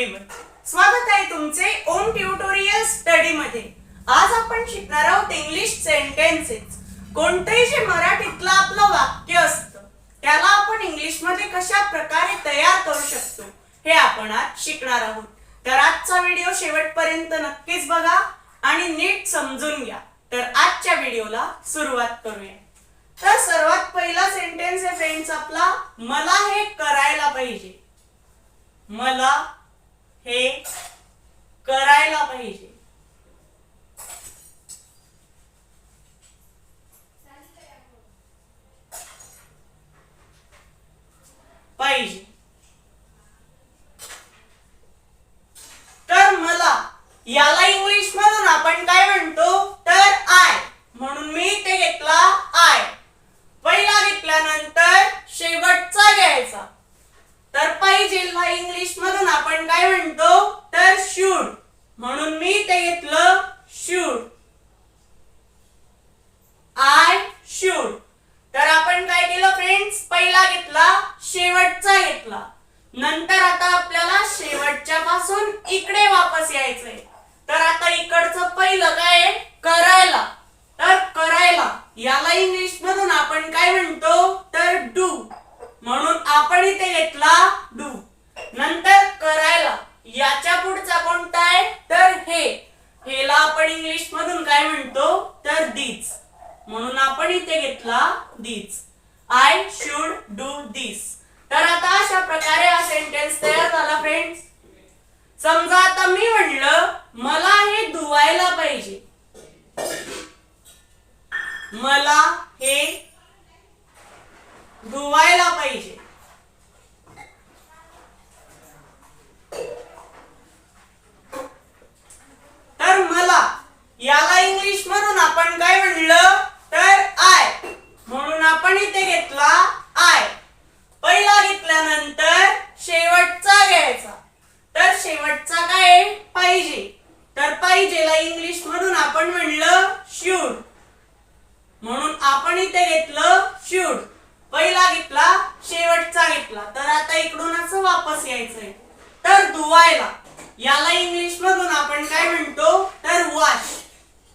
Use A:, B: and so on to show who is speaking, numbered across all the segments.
A: Everyone स्वागत आहे तुमचे ओम ट्युटोरियल स्टडी मध्ये. आज आपण शिकणार आहोत इंग्लिश सेंटेन्सेस कोणतंही जे मराठीतलं आपलं वाक्य असतं त्याला आपण इंग्लिशमध्ये कशा प्रकारे तयार करू शकतो हे आपण आज शिकणार आहोत. तर आजचा व्हिडिओ शेवटपर्यंत नक्कीच बघा आणि नीट समजून घ्या. तर आजच्या व्हिडिओला सुरुवात करूया. तर सर्वात पहिला सेंटेन्स आहे फ्रेंड्स आपला मला हे करायला पाहिजे. मला हे करायला पाहिजे तर मला याला इंग्लिश मधून आपण काय म्हणतो तर आय म्हणून मी ते घेतला आय पहिला घेतल्यानंतर शेवटचा घ्यायचा तर पाहिजेला इंग्लिश मधून आपण काय म्हणतो तर शूड म्हणून मी ते घेतलं शूड आय शूड तर आपण काय केलं फ्रेंड्स पहिला घेतला शेवटचा घेतला नंतर आता आपल्याला शेवटच्या पासून इकडे वापस यायचंय. तर आता इकडचं पहिलं काय आहे? करायला. तर करायला. याला इंग्लिश मधून आपण काय म्हणतो? तर डू. म्हणून आपण इथे घेतला डू. नंतर करायला. याच्या पुढचा कोणता आहे? तर हे. हेला आपण इंग्लिश मधून काय म्हणतो? तर दीच म्हणून आपण इथे घेतला दीच आय शुड डू दिस तर आता अशा प्रकारे हा सेंटेन्स तयार झाला फ्रेंड्स समजा आता मी म्हणलं मला हे धुवायला पाहिजे. मला हे धुवायला पाहिजे. तर मला याला इंग्लिश मधून आपण काय म्हणलं? तर आय म्हणून आपण इथे घेतला आय पहिला घेतल्यानंतर शेवटचा घ्यायचा. तर शेवटचा काय? पाहिजे. तर पाहिजेला इंग्लिश म्हणून आपण म्हणलं शूड म्हणून आपण इथे घेतलं शूड पहिला घेतला शेवटचा घेतला. तर आता इकडून असं वापस यायचंय. तर धुवायला. याला इंग्लिश मधून आपण काय म्हणतो? तर वॉश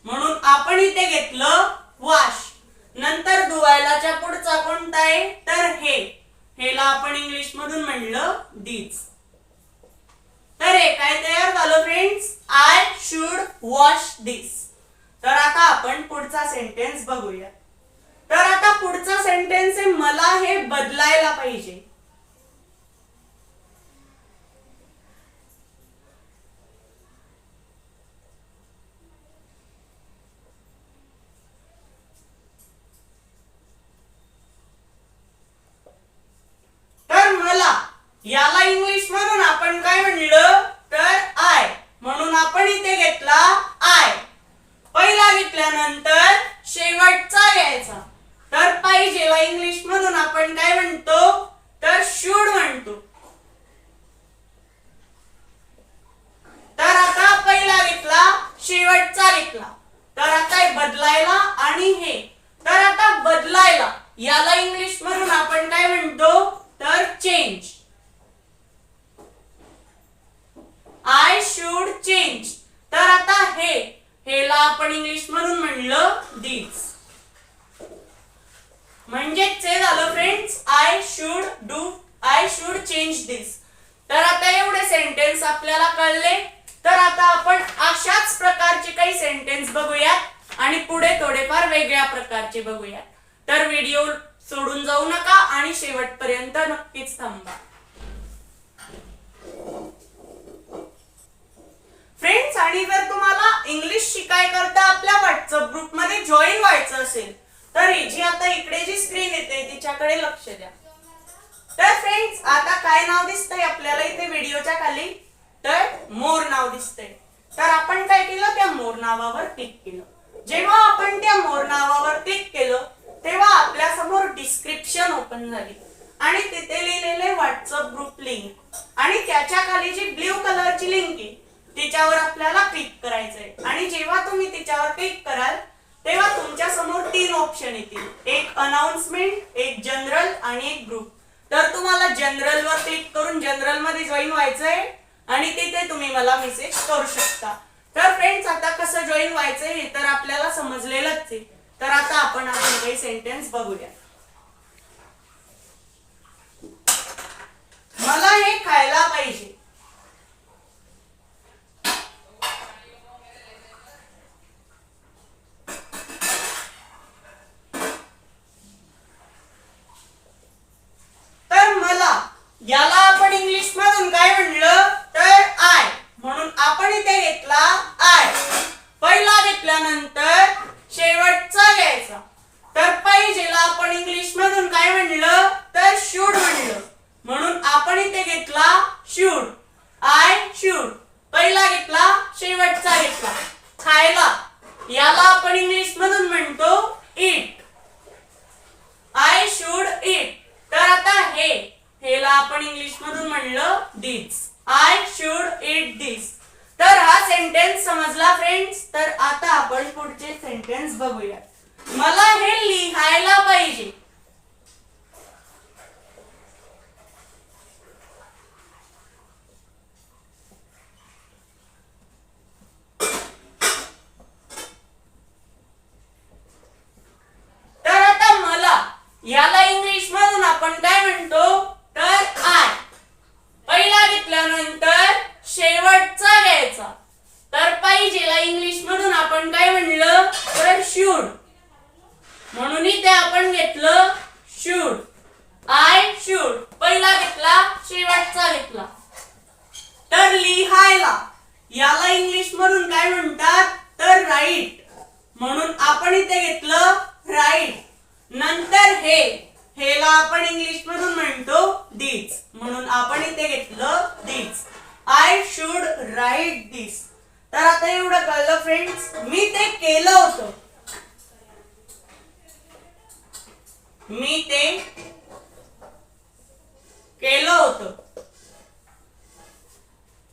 A: म्हणून आपण इथे घेतलं वॉश नंतर धुवायलाच्या पुढचा कोणता आहे? तर हे. हेला आपण इंग्लिश मधून म्हणलं दीज तर हे काय तयार झालं friends I should wash this तर आता आपण पुढचा सेंटेन्स बघूया. तर आता पुढचा सेंटेन्स आहे मला हे बदलायला पाहिजे तर मला याला इंग्लिश मधून आपण काय म्हणलं तर आय म्हणून आपण इथे घेतला आय पहिला घेतल्यानंतर शेवटचा घ्यायचा तर पाहिजेला इंग्लिश मधून आपण काय म्हणतो तर शूड म्हणतो तर आता पहिला घेतला शेवटचा घेतला तर आता हे बदलायला आणि हे तर आता बदलायला याला इंग्लिश मधून आपण काय म्हणतो तर चेंज आय शुड चेंज तर आता हे हेला आपण इंग्लिश मधून म्हणलं दिस म्हणजेच हे झालं friends I should do I should change this तर आता एवढे सेंटेन्स आपल्याला कळले. तर आता आपण अशाच प्रकारचे काही सेंटेन्स बघूयात आणि पुढे थोडेफार वेगळ्या प्रकारचे बघूयात. तर व्हिडिओ सोडून जाऊ नका आणि शेवटपर्यंत नक्कीच थांबा. फ्रेंड्स आणि जर तुम्हाला इंग्लिश शिकाय करता आपल्या व्हॉट्सअप ग्रुपमध्ये जॉईन व्हायचं असेल तर ही जी आता इकडे जी स्क्रीन येते तिच्याकडे लक्ष द्या. तर फ्रेंड्स आता काय नाव दिसतंय आपल्याला इथे व्हिडिओच्या खाली? तर मोर नाव दिसतंय. तर आपण काय केलं? त्या मोर नावावर क्लिक केलं. जेव्हा आपण त्या मोर नावावर क्लिक केलं तेव्हा आपल्यासमोर डिस्क्रिप्शन ओपन झाली. आणि तिथे लिहिलेले व्हॉट्सअप ग्रुप लिंक आणि त्याच्याखाली जी ब्ल्यू कलरची लिंक आहे तिच्यावर आपल्याला क्लिक करायचंय. आणि जेव्हा तुम्ही तिच्यावर क्लिक कराल तेव्हा तुमच्यासमोर तीन ऑप्शन येतील. एक अनाउन्समेंट एक जनरल आणि एक ग्रुप तर तुम्हाला जनरल वर क्लिक करून जनरलमध्ये जॉईन व्हायचंय आणि तिथे तुम्ही मला मेसेज करू शकता. तर फ्रेंड्स आता कसं जॉईन व्हायचंय हे तर आपल्याला समजलेलंच आहे. तर आता आपण आपण काही सेंटेन्स बघूया. मला हे खायला पाहिजे तर मला याला आपण इंग्लिश मधून काय म्हणलं तर आय म्हणून आपण इथे घेतला आय पहिला घेतल्यानंतर शेवटचा घ्यायचा तर पाहिजेला आपण इंग्लिश मधून काय म्हणलं तर शूड म्हणलं म्हणून आपण इथे घेतला शूड आय शूड पहिला घेतला शेवटचा घेतला. खायला. याला आपण इंग्लिश मधून म्हणतो इट आय शूड इट तर आता हे. हेला आपण इंग्लिश मधून म्हणलं this I should eat this तर हा सेंटेन्स समजला फ्रेंड्स तर आता आपण पुढचे सेंटेन्स बघूया मला हे लिहायला पाहिजे तर आता मला याला इंग्लिश मधून आपण काय म्हणतो तर आय पहिला घेतल्यानंतर शेवटचा घ्यायचा तर पाहिजेला इंग्लिश मधून आपण काय म्हणलं तर शूड म्हणून इथे आपण घेतलं शूड आय शूड पहिला घेतला शेवटचा घेतला तर लिहायला याला इंग्लिश मधून काय म्हणतात तर राईट म्हणून आपण इथे घेतलं राईट नंतर हे हेला आपण इंग्लिश मधून म्हणतो दिस म्हणून आपण इथे घेतलं this I should write this तर आता एवढं कळलं फ्रेंड्स मी ते केलं होतं. मी ते केलं होतं.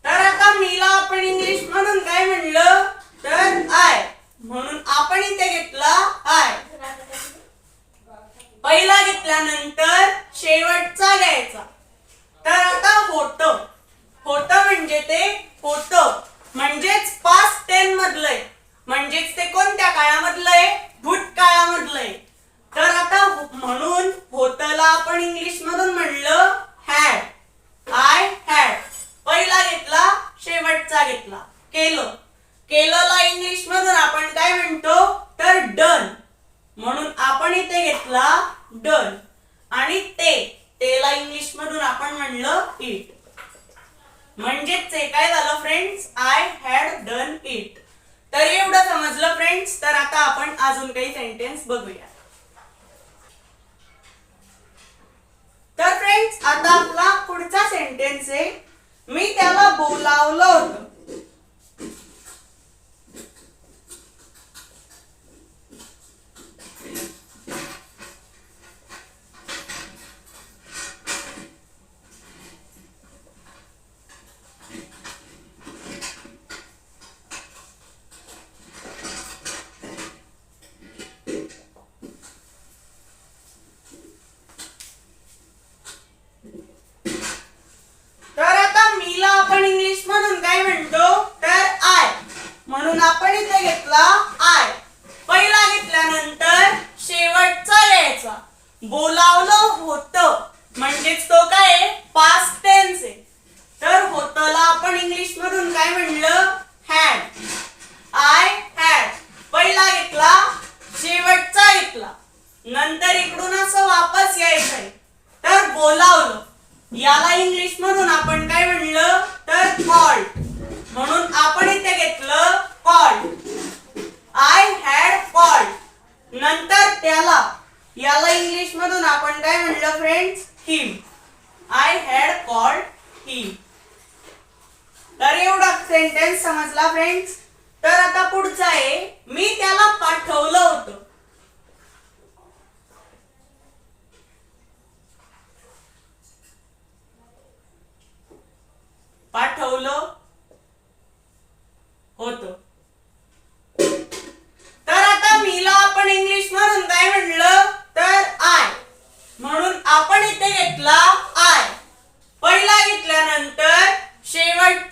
A: तर आता मीला आपण इंग्लिश म्हणून काय म्हणलं? तर आय म्हणून आपण इथे घेतला आय पहिला घेतल्यानंतर शेवटचा घ्यायचा. तर आता होत. होत म्हणजे ते होत. म्हणजेच पास्ट टेन मधलंय. म्हणजेच ते कोणत्या काळामधलंय? भूतकाळामधलंय तर आता म्हणून होतला आपण इंग्लिश मधून म्हणलं हॅड आय हॅड पहिला घेतला शेवटचा घेतला. केलं. केलेला इंग्लिश मधून आपण काय म्हणतो? तर डन. म्हणून आपण इथे घेतला डन. आणि ते तेला इंग्लिश मधून आपण म्हणलं इट. म्हणजेच ते काय झालं friends I had done it तर एवढं समजलं फ्रेंड्स तर आता आपण अजून काही सेंटेन्स बघूया. तर फ्रेंड्स आता आपला पुढचा सेंटेन्स आहे. मी त्याला बोलावलं होतं तर आता मीला आपण इंग्लिश मधून काय म्हणतो तर आय म्हणून आपण इथे घेतला आय पहिला घेतल्यानंतर शेवटचा घ्यायचा बोलावलं होतं. म्हणजेच तो काय पास्ट टेन्स आहे. तर होतला आपण इंग्लिश मधून काय म्हणलं? हॅड आय हॅड पहिला घेतला शेवटचा घेतला नंतर इकडून असं वापस यायचंय तर बोलावलं. याला इंग्लिश मधून आपण काय म्हणलं? तर कॉल्ड म्हणून आपण इथे घेतलं कॉल्ड आय हॅड कॉल्ड नंतर त्याला याला इंग्लिश मधून आपण काय म्हणलं friends him I had called him तर एवढा सेंटेन्स समजला फ्रेंड्स तर आता पुढचा आहे. मी त्याला पाठवलं होतं. पाठवलं होतं. तर आता मीला आपण इंग्लिश मधून काय म्हणलं? तर आय. म्हणून आपण इथे घेतला आय. पहिला घेतल्यानंतर शेवट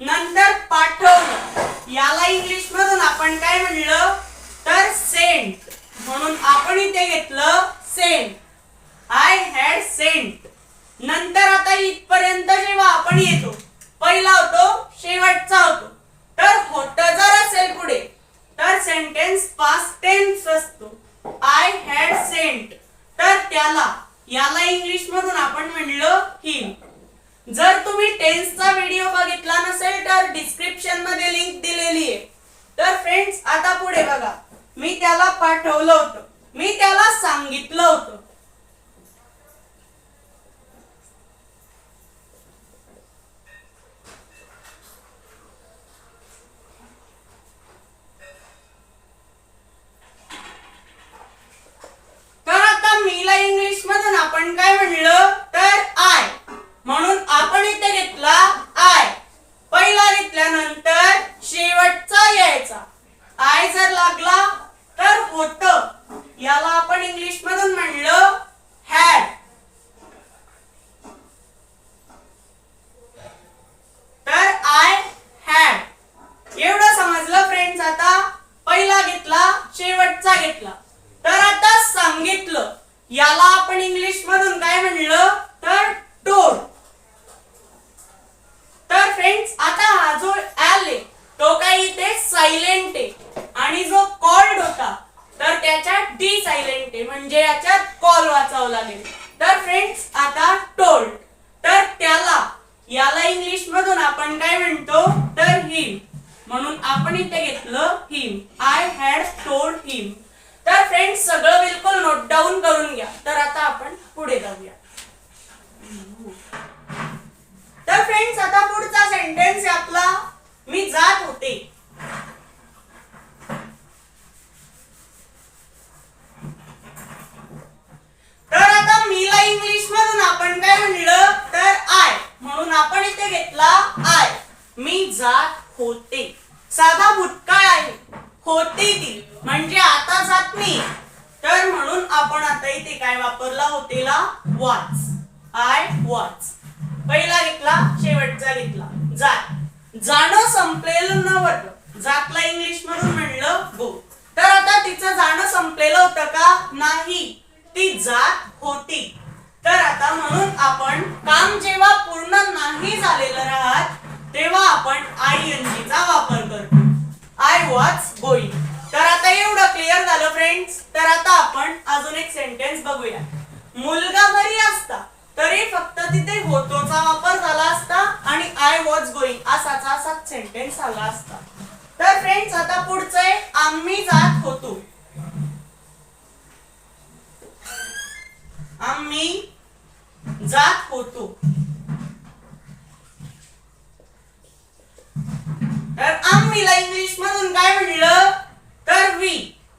A: नंतर पाठवलं याला इंग्लिश मधून आपण काय म्हणलं तर सेंट म्हणून आपण इथे घेतलं सेंट आय हॅड सेंट नंतर आता इथपर्यंत जेव्हा आपण येतो पहिला होतो शेवटचा होतो तर होत जर असेल पुढे तर सेंटेन्स पास्ट टेन्स असतो आय हॅड सेंट तर त्याला याला इंग्लिश मधून आपण म्हणलं हिम जर तुम्ही टेन्सचा व्हिडिओ बघितला नसेल तर डिस्क्रिप्शनमध्ये लिंक दिलेली आहे तर फ्रेंड्स आता पुढे बघा मी त्याला पाठवलं होतं मी त्याला सांगितलं होतं तर आता मीला इंग्लिश मधून आपण काय म्हणलं तर आय म्हणून आपण इथे घेतला आय पहिला घेतल्यानंतर शेवटचा यायचा आय जर लागला तर होत याला आपण इंग्लिश मधून म्हणलं हॅड तर आय हॅड एवढं समजलं फ्रेंड्स आता पहिला घेतला शेवटचा घेतला तर आता सांगितलं याला आपण इंग्लिश मधून काय म्हणलं तर टोड तर फ्रेंड्स आता हा जो ऍल आहे तो काही इथे सायलेंट आहे आणि जो कॉल्ड होता तर त्याच्यात डी सायलेंट आहे. म्हणजे याच्यात कॉल वाचावं लागेल. तर फ्रेंड्स आता टोल्ड तर त्याला याला इंग्लिश मधून आपण काय म्हणतो? तर हिम म्हणून आपण इथे घेतलं him I had told him तर फ्रेंड्स सगळं बिलकुल नोट डाऊन करून घ्या. तर आता आपण पुढे जाऊया. तर फ्रेंड्स आता पुढचा सेंटेन्स आपला. मी जात होते. तर आता मीला इंग्लिश मधून आपण काय म्हणलं? तर आय म्हणून आपण इथे घेतला आय मी जात होते. साधा भूतकाळ आहे. होती ती. म्हणजे आता जात नाही तर म्हणून आपण आता इथे काय वापरला? होतेला वाच आय वाच पहिला घेतला शेवटचा घेतला. जात. जाणं संपलेलं नव्हतं जातला इंग्लिश मधून म्हणलं गो तर आता तिचं जाणं संपलेलं होतं का? नाही. ती जात होती. तर आता म्हणून आपण काम जेव्हा पूर्ण नाही झालेलं राहत तेव्हा आपण आय एन जी चा वापर करतो. आय वॉज गोईंग तर आता एवढं क्लिअर झालं फ्रेंड्स तर आता आपण अजून एक सेंटेन्स बघूया. मुलगा घरी असता तरी फक्त तिथे होतोचा वापर झाला असता आणि आय वॉज गोईंग असाचा असाच सेंटेन्स आला असता. तर फ्रेंड्स आता पुढचं आम्ही जात होतो. आम्ही जात होतो. तर आम्हीला इंग्लिश मधून काय म्हणलं? तर वी.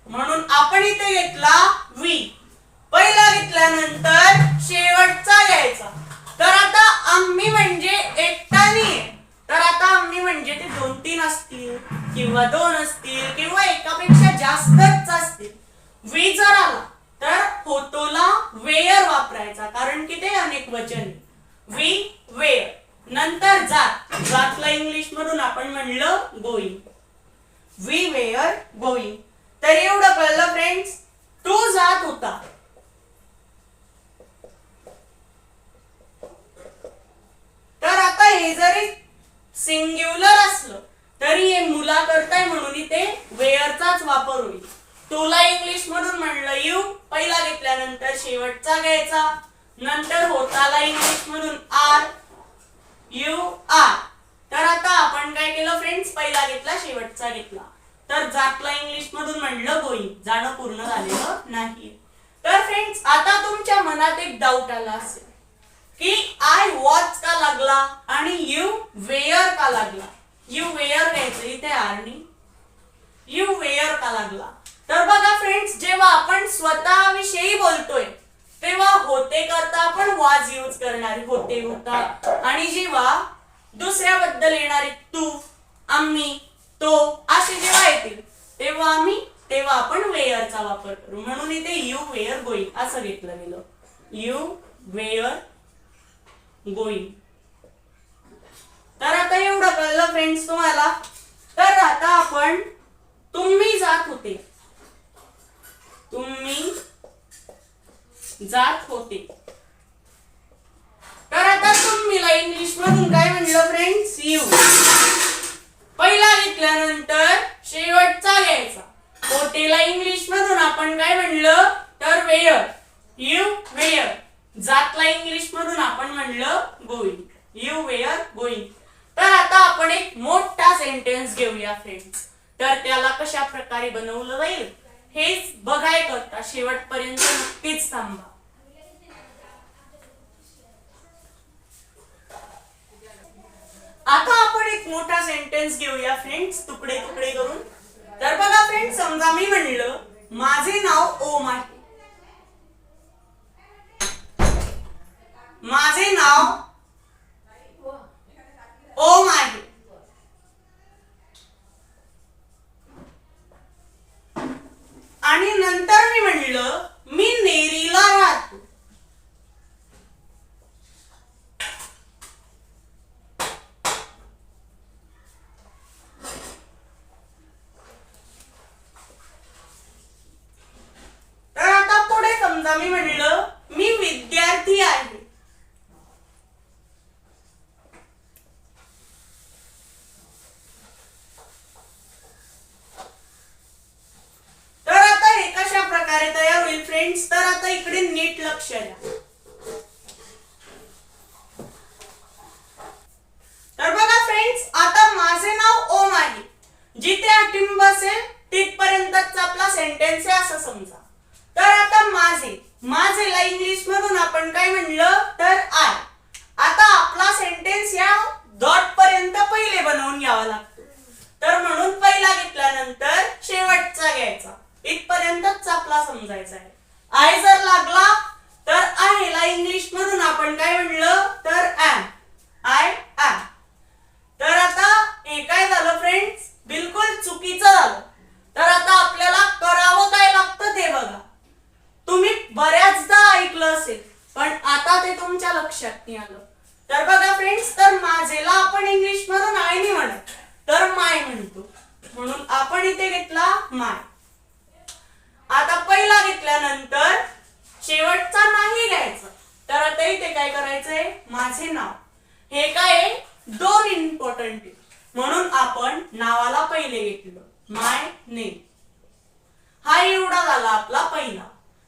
A: म्हणून आपण इथे घेतला वी. पहिला घेतल्यानंतर शेवटचा यायचा. तर आता आम्ही म्हणजे एकट्याने तर आता आम्ही म्हणजे ते दोन तीन असतील किंवा दोन असतील किंवा एकापेक्षा जास्तच असतील. वी जर आला वेअर वापरायचा कारण की ते अनेक वचन. वी वेअर नंतर जात. जातला इंग्लिश मधून आपण म्हणलं गोईंग वी वेअर गोईंग तर एवढं कळलं फ्रेंड्स तो जात होता. तर आता हे जरी सिंग्युलर असलं तरी हे मुला करताय म्हणून इथे वेअरचाच वापर होईल. तुला इंग्लिश मधून म्हणलं यू शेवटचा घ्यायचा. नंतर होताला इंग्लिश मधून आर यू आर तर आता आपण काय केलं फ्रेंड्स पहिला घेतला शेवटचा घेतला. तर जातला इंग्लिश मधून म्हणलं गोई जाणं पूर्ण झालेलं नाही तर फ्रेंड्स आता तुमच्या मनात एक डाऊट आला असेल. की आय वॉच का लागला आणि यू वेअर का लागला? यू वेअर घ्यायचं इथे आरनी यू वेअर का लागला? तर बघा फ्रेंड्स जेव्हा आपण स्वतःविषयी बोलतोय तेव्हा होते करता आपण वाज यूज करणारे होते होता. आणि जेव्हा दुसऱ्याबद्दल येणारे तू आम्ही तो असे जेव्हा येतील तेव्हा आम्ही तेव्हा आपण वेअरचा वापर करू. म्हणून इथे यू वेअर गोईंग असं घेतलं गेलं. यू वेअर गोईंग तर आता एवढं कळलं फ्रेंड्स तुम्हाला. तर आता आपण तुम्ही जात होते. तुम्ही जात होते. तर आता तुम्हीला इंग्लिश मधून काय म्हणलं फ्रेंड्स यू पहिला घेतल्यानंतर शेवटचा घ्यायचा. होटेला इंग्लिश मधून आपण काय म्हणलं तर वेयर यू वेयर जातला इंग्लिश मधून आपण म्हणलं गोईंग यू वेयर गोईंग तर आता आपण एक मोठा सेंटेन्स घेऊया फ्रेंड्स तर त्याला कशा प्रकारे बनवलं जाईल? हेच बघाय करता शेवटपर्यंत नक्कीच थांबा. आता आपण एक मोठा सेंटेन्स घेऊया फ्रेंड्स तुकडे तुकडे करून. तर बघा फ्रेंड्स समजा मी म्हणलं माझे नाव ओम आहे. माझे नाव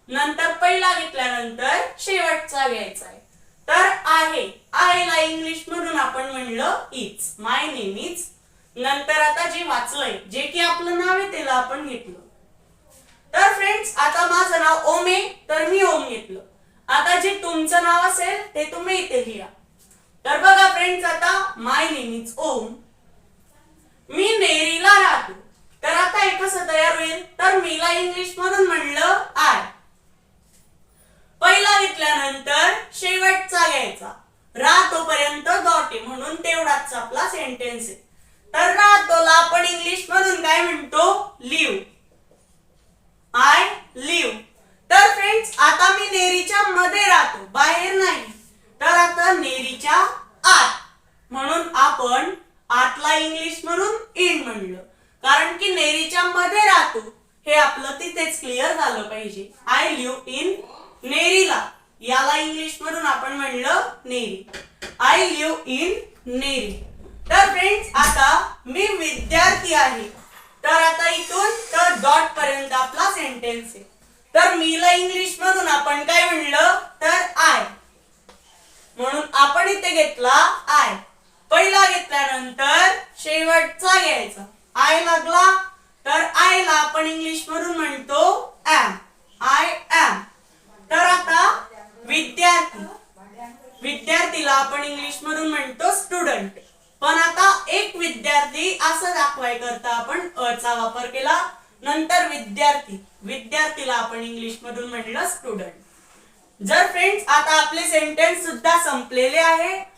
A: नंतर पहिला घेतल्यानंतर शेवटचा घ्यायचा आहे. तर आहे आयला इंग्लिश मधून आपण म्हणलं इच माय नेम इज नंतर आता जे वाचलंय जे की आपलं नाव आहे त्याला आपण घेतलं. तर फ्रेंड्स आता माझं नाव ओम आहे तर मी ओम घेतलं. आता जे तुमचं नाव असेल ते तुम्ही इथे लिहा. तर बघा फ्रेंड्स आता माय नेम इज ओम. मी नेरीला राहतो. तर आता हे कसं तयार होईल? तर मीला इंग्लिश मधून म्हणलं आय पहिला घेतल्यानंतर शेवटचा घ्यायचा. राहतोपर्यंत डॉट म्हणून तेवढाच आपला सेंटेन्स आहे. तर राहतोला आपण इंग्लिश मधून काय म्हणतो? लिव्ह आय लिव्ह तर फ्रेंड्स आता मी नेरीच्या मध्ये राहतो. बाहेर नाही. तर आता नेरीच्या आत. म्हणून आपण आतला इंग्लिश म्हणून इन म्हणलं. कारण की नेरीच्या मध्ये राहतो. हे आपलं तिथेच क्लिअर झालं पाहिजे. आय लिव्ह इन नेरीला. याला इंग्लिश मधून आपण म्हणलं Neri. I live in Neri तर फ्रेंड्स आता मी विद्यार्थी आहे. तर आता इथून तर डॉट पर्यंत आपला सेंटेन्स आहे. तर मीला इंग्लिश मधून आपण काय म्हणलं? तर आय म्हणून आपण इथे घेतला आय पहिला घेतल्यानंतर शेवटचा घ्यायचा. आय लागला. तर आयला आपण इंग्लिश मधून म्हणतो ऍम आय ऍम तर आता विद्यार्थी. विद्यार्थीला आपण इंग्लिश मधून म्हणतो स्टुडंट पण आता एक विद्यार्थी असं दाखवाय करता आपण अ चा वापर केला. नंतर विद्यार्थी. विद्यार्थीला आपण इंग्लिश मधून म्हणलं स्टुडंट जर फ्रेंड्स आता आपले सेंटेन्स सुद्धा संपलेले आहे.